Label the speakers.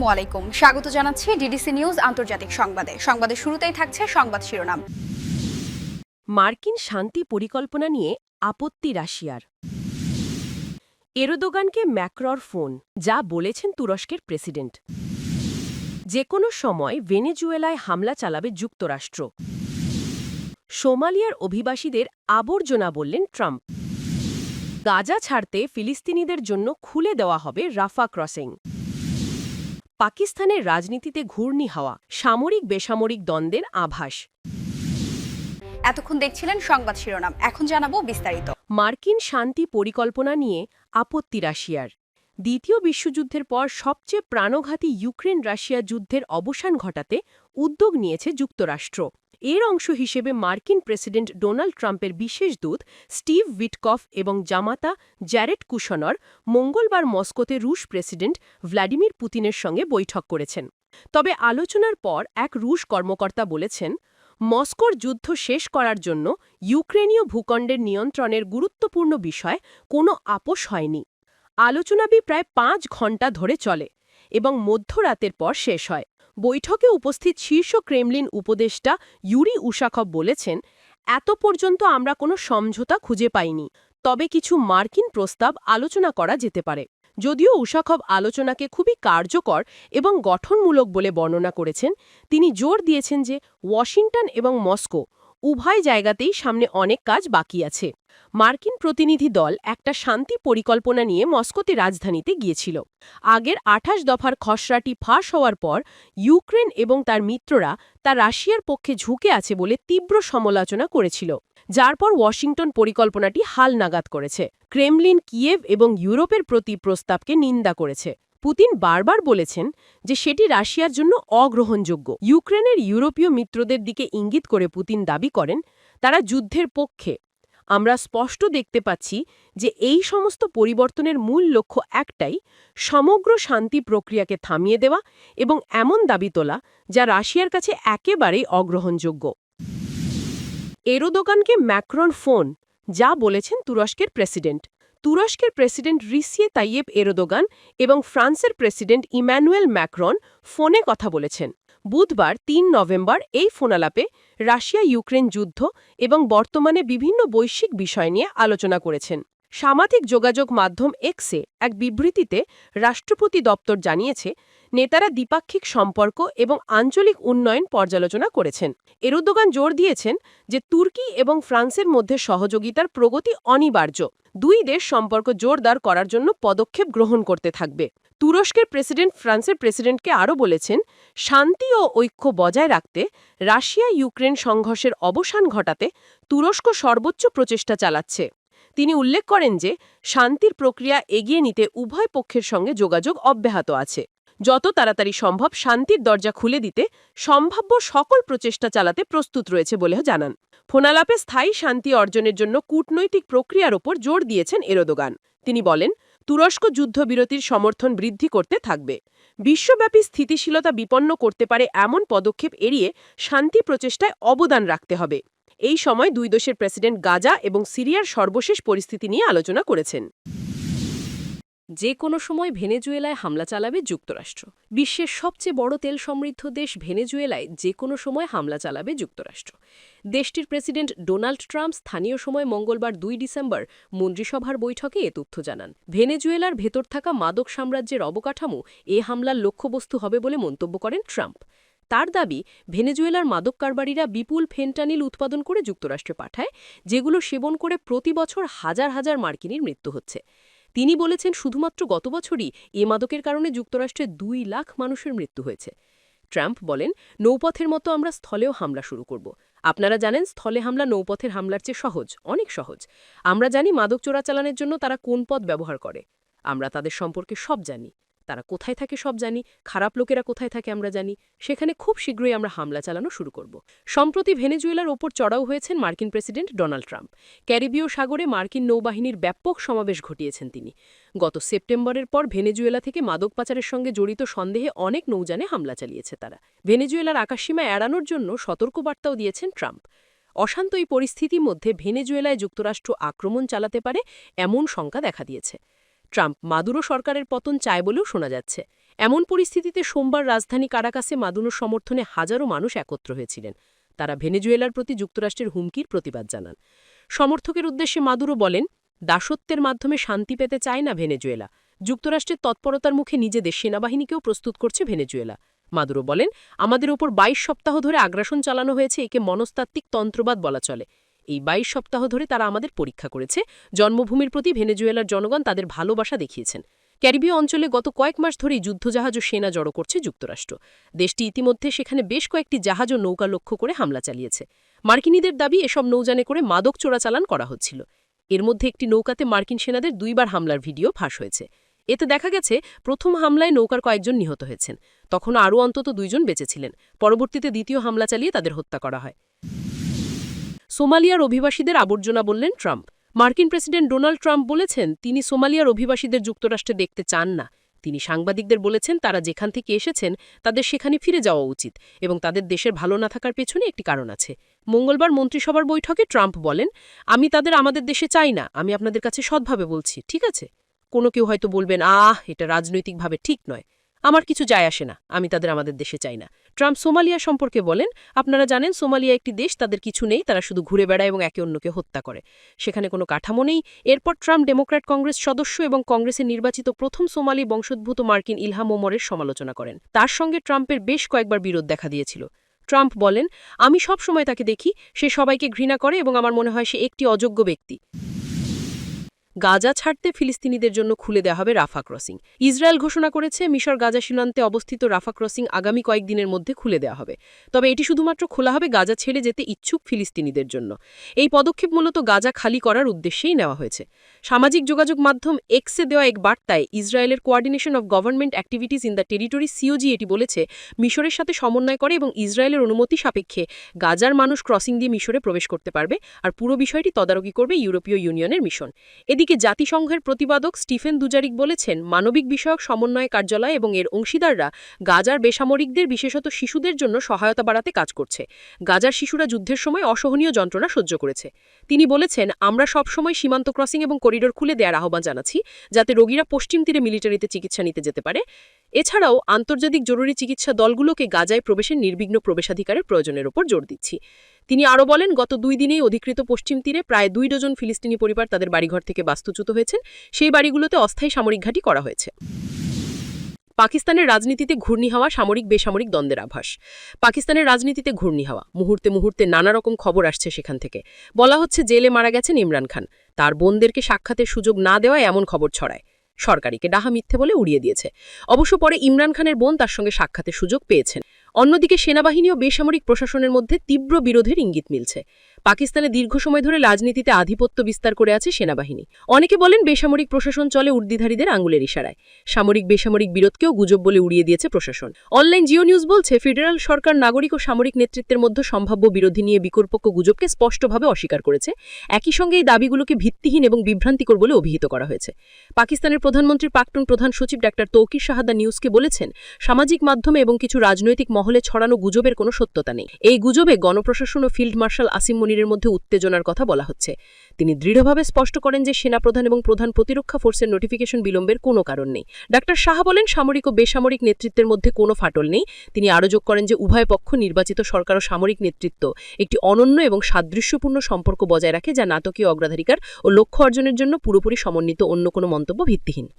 Speaker 1: আসসালামু আলাইকুম। স্বাগত জানাচ্ছি ডিডিসি নিউজ আন্তর্জাতিক সংবাদে। সংবাদের শুরুতেই থাকছে সংবাদ শিরোনাম।
Speaker 2: মার্কিন শান্তি পরিকল্পনা নিয়ে আপত্তি রাশিয়ার। এরোদোগানকে ম্যাক্রর ফোন, যা বলেছেন তুরস্কের প্রেসিডেন্ট। যে কোনো সময় ভেনেজুয়েলায় হামলা চালাবে যুক্তরাষ্ট্র। সোমালিয়ার অভিবাসীদের আবর্জনা বললেন ট্রাম্প। গাজা ছাড়তে ফিলিস্তিনিদের জন্য খুলে দেওয়া হবে রাফা ক্রসিং। পাকিস্তানের রাজনীতিতে ঘূর্ণি হাওয়া সামরিক বেসামরিক দ্বন্দ্বের আভাস।
Speaker 1: এতক্ষণ দেখছিলেন সংবাদ শিরোনাম এখন জানাব বিস্তারিত।
Speaker 2: মার্কিন শান্তি পরিকল্পনা নিয়ে আপত্তি রাশিয়ার। দ্বিতীয় বিশ্বযুদ্ধের পর সবচেয়ে প্রাণঘাতী ইউক্রেন রাশিয়া যুদ্ধের অবসান ঘটাতে উদ্যোগ নিয়েছে যুক্তরাষ্ট্র। এর অংশ হিসেবে মার্কিন প্রেসিডেন্ট ডোনাল্ড ট্রাম্পের বিশেষ দূত স্টিভ উইটকফ এবং জামাতা জ্যারেট কুশনর মঙ্গলবার মস্কোতে রুশ প্রেসিডেন্ট ভ্লাদিমির পুতিনের সঙ্গে বৈঠক করেছেন। তবে আলোচনার পর এক রুশ কর্মকর্তা বলেছেন, মস্কোর যুদ্ধ শেষ করার জন্য ইউক্রেনীয় ভূখণ্ডের নিয়ন্ত্রণের গুরুত্বপূর্ণ বিষয় কোনো আপোষ হয়নি। আলোচনাবি প্রায় পাঁচ ঘণ্টা ধরে চলে এবং মধ্যরাতের পর শেষ হয়। বৈঠকে উপস্থিত শীর্ষ ক্রেমলিন উপদেষ্টা ইউরি উশাখব বলেছেন, এত পর্যন্ত আমরা কোনো সমঝোতা খুঁজে পাইনি, তবে কিছু মার্কিন প্রস্তাব আলোচনা করা যেতে পারে। যদিও উশাখব আলোচনাকে খুবই কার্যকর এবং গঠনমূলক বলে বর্ণনা করেছেন, তিনি জোর দিয়েছেন যে ওয়াশিংটন এবং মস্কো উভয় জায়গাতেই সামনে অনেক কাজ বাকি আছে। মার্কিন প্রতিনিধি দল একটা শান্তি পরিকল্পনা নিয়ে মস্কোতে রাজধানীতে গিয়েছিল। আগের আঠাশ দফার খসড়াটি ফাঁস হওয়ার পর ইউক্রেন এবং তার মিত্ররা তা রাশিয়ার পক্ষে ঝুঁকে আছে বলে তীব্র সমালোচনা করেছিল। যার পর ওয়াশিংটন পরিকল্পনাটি হাল নাগাদ করেছে। ক্রেমলিন কিয়েভ এবং ইউরোপের প্রতি প্রস্তাবকে নিন্দা করেছে। পুতিন বারবার বলেছেন যে সেটি রাশিয়ার জন্য অগ্রহণযোগ্য। ইউক্রেনের ইউরোপীয় মিত্রদের দিকে ইঙ্গিত করে পুতিন দাবি করেন, তারা যুদ্ধের পক্ষে। আমরা স্পষ্ট দেখতে পাচ্ছি যে এই সমস্ত পরিবর্তনের মূল লক্ষ্য একটাই, সমগ্র শান্তি প্রক্রিয়াকে থামিয়ে দেওয়া এবং এমন দাবি তোলা যা রাশিয়ার কাছে একেবারেই অগ্রহণযোগ্য। এরোদোকানকে ম্যাক্রন ফোন, যা বলেছেন তুরস্কের প্রেসিডেন্ট। তুরস্কের প্রেসিডেন্ট রিসিয়ে তাইয়েব এরোদোগান এবং ফ্রান্সের প্রেসিডেন্ট ইম্যানুয়েল ম্যাক্রন ফোনে কথা বলেছেন। বুধবার তিন নভেম্বর এই ফোনালাপে রাশিয়া ইউক্রেন যুদ্ধ এবং বর্তমানে বিভিন্ন বৈশ্বিক বিষয় নিয়ে আলোচনা করেছেন। সামাজিক যোগাযোগ মাধ্যম এক্সে এক বিবৃতিতে রাষ্ট্রপতি দপ্তর জানিয়েছে, নেতারা দ্বিপাক্ষিক সম্পর্ক এবং আঞ্চলিক উন্নয়ন পর্যালোচনা করেছেন। এরুদোগান জোর দিয়েছেন যে তুর্কি এবং ফ্রান্সের মধ্যে সহযোগিতার প্রগতি অনিবার্য। দুই দেশ সম্পর্ক জোরদার করার জন্য পদক্ষেপ গ্রহণ করতে থাকবে। তুরস্কের প্রেসিডেন্ট ফ্রান্সের প্রেসিডেন্টকে আরও বলেছেন, শান্তি ও ঐক্য বজায় রাখতে রাশিয়া ইউক্রেন সংঘর্ষের অবসান ঘটাতে তুরস্ক সর্বোচ্চ প্রচেষ্টা চালাচ্ছে। তিনি উল্লেখ করেন যে, শান্তির প্রক্রিয়া এগিয়ে নিতে উভয় পক্ষের সঙ্গে যোগাযোগ অব্যাহত আছে। যত তাড়াতাড়ি সম্ভব শান্তির দরজা খুলে দিতে সম্ভাব্য সকল প্রচেষ্টা চালাতে প্রস্তুত রয়েছে বলেও জানান। ফোনালাপে স্থায়ী শান্তি অর্জনের জন্য কূটনৈতিক প্রক্রিয়ার ওপর জোর দিয়েছেন এরোদোগান। তিনি বলেন, তুরস্ক যুদ্ধবিরতির সমর্থন বৃদ্ধি করতে থাকবে। বিশ্বব্যাপী স্থিতিশীলতা বিপন্ন করতে পারে এমন পদক্ষেপ এড়িয়ে শান্তি প্রচেষ্টায় অবদান রাখতে হবে। এই সময় দুই দেশের প্রেসিডেন্ট গাজা এবং সিরিয়ার সর্বশেষ পরিস্থিতি নিয়ে আলোচনা করেছেন। যে কোনো সময় ভেনেজুয়েলায় হামলা চালাবে যুক্তরাষ্ট্র। বিশ্বের সবচেয়ে বড় তেল সমৃদ্ধ দেশ ভেনেজুয়েলায় যে কোনো সময় হামলা চালাবে যুক্তরাষ্ট্র। দেশটির প্রেসিডেন্ট ডোনাল্ড ট্রাম্প স্থানীয় সময় মঙ্গলবার দুই ডিসেম্বর মন্ত্রিসভার বৈঠকে এ তথ্য জানান। ভেনেজুয়েলার ভেতর থাকা মাদক সাম্রাজ্যের অবকাঠামো এ হামলার লক্ষ্যবস্তু হবে বলে মন্তব্য করেন ট্রাম্প। তার দাবি, ভেনেজুয়েলার মাদক কারবারিরা বিপুল ফেন্টানিল উৎপাদন করে যুক্তরাষ্ট্রে পাঠায়, যেগুলো সেবন করে প্রতি বছর হাজার হাজার মার্কিনীর মৃত্যু হচ্ছে। তিনি বলেছেন, শুধুমাত্র গত বছরই এ মাদকের কারণে যুক্তরাষ্ট্রে দুই লাখ মানুষের মৃত্যু হয়েছে। ট্রাম্প বলেন, নৌপথের মতো আমরা স্থলেও হামলা শুরু করব। আপনারা জানেন, স্থলে হামলা নৌপথের হামলার চেয়ে সহজ, অনেক সহজ। আমরা জানি মাদক চোরাচালানের জন্য তারা কোন পথ ব্যবহার করে। আমরা তাদের সম্পর্কে সব জানি। তারা কোথায় থাকে সব জানি, খারাপ লোকেরা কোথায় থাকে আমরা জানি। সেখানে খুব শীঘ্রই আমরা হামলা চালানো শুরু করব। সম্প্রতি ভেনেজুয়েলার ওপর চড়াও হয়েছেন মার্কিন প্রেসিডেন্ট ডোনাল্ড ট্রাম্প। ক্যারিবীয় সাগরে মার্কিন নৌবাহিনীর ব্যাপক সমাবেশ ঘটিয়েছেন তিনি। গত সেপ্টেম্বরের পর ভেনেজুয়েলা থেকে মাদক পাচারের সঙ্গে জড়িত সন্দেহে অনেক নৌযানে হামলা চালিয়েছে তারা। ভেনেজুয়েলার আকাশসীমা এড়ানোর জন্য সতর্কবার্তাও দিয়েছেন ট্রাম্প। অশান্ত এই পরিস্থিতির মধ্যে ভেনেজুয়েলায় যুক্তরাষ্ট্র আক্রমণ চালাতে পারে, এমন শঙ্কা দেখা দিয়েছে। ট্রাম্প মাদুরো সরকারের পতন চায় বলেও শোনা যাচ্ছে। এমন পরিস্থিতিতে সোমবার রাজধানী কারাকাসে মাদুনোর সমর্থনে হাজারো মানুষ একত্র হয়েছিলেন। তারা ভেনেজুয়েলার প্রতি যুক্তরাষ্ট্রের হুমকির প্রতিবাদ জানান। সমর্থকের উদ্দেশ্যে মাদুরো বলেন, দাসত্বের মাধ্যমে শান্তি পেতে চায় না ভেনেজুয়েলা। যুক্তরাষ্ট্রের তৎপরতার মুখে নিজেদের সেনাবাহিনীকেও প্রস্তুত করছে ভেনেজুয়েলা। মাদুরো বলেন, আমাদের ওপর ২২ সপ্তাহ ধরে আগ্রাসন চালানো হয়েছে, একে মনস্তাত্ত্বিক তন্ত্রবাদ বলা চলে। এই ২২ সপ্তাহ ধরে তারা আমাদের পরীক্ষা করেছে। জন্মভূমির প্রতি ভেনেজুয়েলার জনগণ তাদের ভালোবাসা দেখিয়েছেন। ক্যারিবীয় অঞ্চলে গত কয়েক মাস ধরেই যুদ্ধজাহাজ ও সেনা জড়ো করছে যুক্তরাষ্ট্র। দেশটি ইতিমধ্যে সেখানে বেশ কয়েকটি জাহাজ ও নৌকা লক্ষ্য করে হামলা চালিয়েছে। মার্কিনীদের দাবি এসব নৌযানে করে মাদক চোরাচালান করা হচ্ছিল। এর মধ্যে একটি নৌকাতে মার্কিন সেনাদের দুইবার হামলার ভিডিও ফাঁস হয়েছে। এতে দেখা গেছে, প্রথম হামলায় নৌকার কয়েকজন নিহত হয়েছেন। তখন আরও অন্তত দুইজন বেঁচেছিলেন পরবর্তীতে দ্বিতীয় হামলা চালিয়ে তাদের হত্যা করা হয়। সোমালিয়ার অভিবাসীদের আবর্জনা বললেন ট্রাম্প। মার্কিন প্রেসিডেন্ট ডোনাল্ড ট্রাম্প বলেছেন, তিনি সোমালিয়ার অভিবাসীদের যুক্তরাষ্ট্রে দেখতে চান না। তিনি সাংবাদিকদের বলেছেন, তারা যেখান থেকে এসেছেন, তাদের সেখানে ফিরে যাওয়া উচিত এবং তাদের দেশের ভালো না থাকার পেছনে একটি কারণ আছে। মঙ্গলবার মন্ত্রিসভার বৈঠকে ট্রাম্প বলেন, আমি তাদের আমাদের দেশে চাই না, আমি আপনাদের কাছে সৎভাবে বলছি, ঠিক আছে? কোনো কেউ হয়তো বলবেন, আহ, এটা রাজনৈতিকভাবে ঠিক নয়। আমার কিছু যায় আসে না, আমি তাদের আমাদের দেশে চাই না। ট্রাম্প সোমালিয়া সম্পর্কে বলেন, আপনারা জানেন, সোমালিয়া একটি দেশ, তাদের কিছু নেই, তারা শুধু ঘুরে বেড়ায় এবং একে অন্যকে হত্যা করে। সেখানে কোনো কাঠামো নেই। এরপর ট্রাম্প ডেমোক্র্যাট কংগ্রেস সদস্য এবং কংগ্রেসের নির্বাচিত প্রথম সোমালি বংশোদ্ভূত মার্কিন ইলহাম ওমরের সমালোচনা করেন। তার সঙ্গে ট্রাম্পের বেশ কয়েকবার বিরোধ দেখা দিয়েছিল। ট্রাম্প বলেন, আমি সব সময় তাকে দেখি, সে সবাইকে ঘৃণা করে এবং আমার মনে হয় সে একটি অযোগ্য ব্যক্তি। গাজা ছাড়তে ফিলিস্তিনিদের জন্য খুলে দেওয়া হবে রাফা ক্রসিং। ইসরায়েল ঘোষণা করেছে, মিশর গাজা সীমান্তে অবস্থিত রাফা ক্রসিং আগামী কয়েকদিনের মধ্যে খুলে দেওয়া হবে। তবে এটি শুধুমাত্র খোলা হবে গাজা ছেড়ে যেতে ইচ্ছুক ফিলিস্তিনিদের জন্য। এই পদক্ষেপ মূলত গাজা খালি করার উদ্দেশ্যেই নেওয়া হয়েছে। সামাজিক যোগাযোগ মাধ্যম এক্সে দেওয়া এক বার্তায় ইসরায়েলের coordination of government activities in the territory COG এটি বলেছে, মিশরের সাথে সমন্বয় করে এবং ইসরায়েলের অনুমতি সাপেক্ষে গাজার মানুষ ক্রসিং দিয়ে মিশরে প্রবেশ করতে পারবে, আর পুরো বিষয়টি তদারকি করবে ইউরোপীয় ইউনিয়নের মিশন। এদিকে জাতিসংঘের প্রতিবাদক স্টিফেন দুজারিক বলেছেন, মানবিক বিষয়ক সমন্বয় কার্যালয় এবং এর অংশীদাররা গাজার বেসামরিকদের, বিশেষত শিশুদের জন্য সহায়তা বাড়াতে কাজ করছে। গাজার শিশুরা যুদ্ধের সময় অসহনীয় যন্ত্রণা সহ্য করেছে। তিনি বলেছেন, আমরা সবসময় সীমান্ত ক্রসিং এবং করিডোর খুলে দেওয়ার আহ্বান জানাচ্ছি, যাতে রোগীরা পশ্চিম তীরে মিলিটারিতে চিকিৎসা নিতে যেতে পারে। এছাড়াও আন্তর্জাতিক জরুরি চিকিৎসা দলগুলোকে গাজায় প্রবেশের নির্বিঘ্ন প্রবেশাধিকারের প্রয়োজনের ওপর জোর দিচ্ছি। তিনি আরও বলেন, গত দুই দিনেই অধিকৃত পশ্চিম তীরে প্রায় দুই ডজন ফিলিস্তিনি পরিবার তাদের বাড়িঘর থেকে বাস্তুচ্যুত হয়েছেন। সেই বাড়িগুলোতে অস্থায়ী সামরিক ঘাঁটি করা হয়েছে। পাকিস্তানের রাজনীতিতে ঘূর্ণি হাওয়া সামরিক বেসামরিক দ্বন্দ্বের আভাস। পাকিস্তানের রাজনীতিতে ঘূর্ণি হাওয়া, মুহূর্তে মুহূর্তে নানা রকম খবর আসছে সেখান থেকে। বলা হচ্ছে, জেলে মারা গেছেন ইমরান খান। তার বোনদেরকে সাক্ষাতের সুযোগ না দেওয়ায় এমন খবর ছড়ায়। সরকারিকে ডাহা মিথ্যে বলে উড়িয়ে দিয়েছে। অবশ্য পরে ইমরান খানের বোন তার সঙ্গে সাক্ষাতের সুযোগ পেয়েছেন। অন্যদিকে সেনাবাহিনী ও বেসামরিক প্রশাসনের মধ্যে তীব্র বিরোধের ইঙ্গিত মিলছে। পাকিস্তানে দীর্ঘ সময় ধরে রাজনীতিতে আধিপত্য বিস্তার করে আছে সেনাবাহিনী। অনেকে বলেন বেসামরিক প্রশাসন চলে উর্দিধারীদের আঙুলের ইশারায়। সামরিক বেসামরিক বিরোধকেও গুজব বলে উড়িয়ে দিয়েছে প্রশাসন। অনলাইন জিও নিউজ বলছে, ফেডারেল সরকার নাগরিক ও সামরিক নেতৃত্বের মধ্যে সম্ভাব্য বিরোধী নিয়ে বিকল্পক গুজবকে স্পষ্টভাবে অস্বীকার করেছে। একই সঙ্গে এই দাবিগুলোকে ভিত্তিহীন এবং বিভ্রান্তিকর বলে অভিহিত করা হয়েছে। পাকিস্তানের প্রধানমন্ত্রীর প্রাক্তন প্রধান সচিব ডাক্তার তৌকির শাহাদা নিউজকে বলেছেন, সামাজিক মাধ্যমে এবং কিছু রাজনৈতিক মহলে ছড়ানো গুজবের কোনো সত্যতা নেই। এই গুজবে গণপ্রশাসন ও ফিল্ড মার্শাল আসিম মনিরের মধ্যে উত্তেজনার কথা বলা হচ্ছে। তিনি দৃঢ়ভাবে স্পষ্ট করেন যে সেনাপ্রধান এবং প্রধান প্রতিরক্ষা ফোর্সের নোটিফিকেশন বিলম্বের কোনো কারণ নেই। ডাক্তার শাহ বলেন, সামরিক ও বেসামরিক নেতৃত্বের মধ্যে কোনো ফাটল নেই। তিনি আরও যোগ করেন যে উভয় পক্ষ নির্বাচিত সরকার ও সামরিক নেতৃত্ব, একটি অনন্য এবং সাদৃশ্যপূর্ণ সম্পর্ক বজায় রাখে যা নাটকীয় অগ্রাধিকার ও লক্ষ্য অর্জনের জন্য পুরোপুরি সমন্বিত অন্য কোনো মন্তব্য ভিত্তিহীন।